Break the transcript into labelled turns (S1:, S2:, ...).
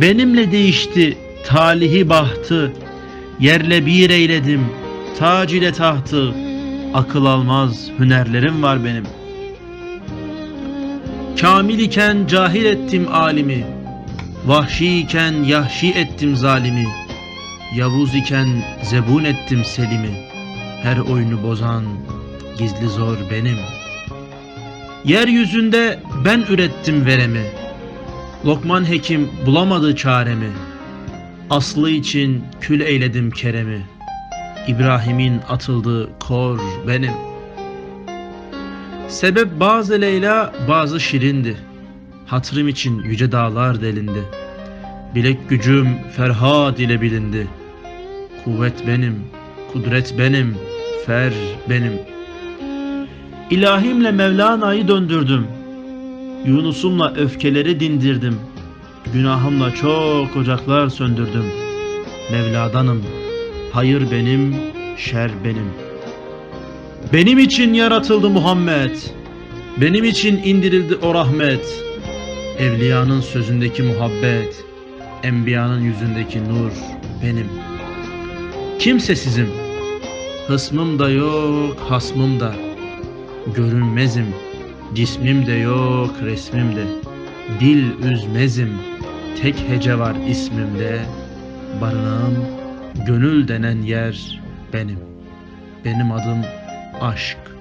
S1: Benimle değişti talihi bahtı. Yerle bir eyledim tac ile tahtı. Akıl almaz hünerlerim var benim. Kamil iken cahil ettim alimi. Vahşi iken yahşi ettim zalimi. Yavuz iken zebun ettim selimi. Her oyunu bozan gizli zor benim. Yeryüzünde ben ürettim veremi. Lokman hekim bulamadı çaremi. Aslı için kül eyledim keremi. İbrahim'in atıldığı kor benim. Sebep bazı Leyla bazı şirindi. Hatırım için yüce dağlar delindi. Bilek gücüm Ferhat ile bilindi. Kuvvet benim, kudret benim, fer benim. İlahimle Mevlana'yı döndürdüm. Yunus'umla öfkeleri dindirdim. Günahımla çok ocaklar söndürdüm. Mevla'danım. Hayır benim, şer benim. Benim için yaratıldı Muhammed. Benim için indirildi o rahmet. Evliyanın sözündeki muhabbet, enbiyanın yüzündeki nur benim. Kimsesizim. Hısmım da yok, hasmım da. Görünmezim. Cismim de yok, resmim de. Dil üzmezim. Tek hece var ismimde. Barınağım, gönül denen yer benim. Benim adım aşk.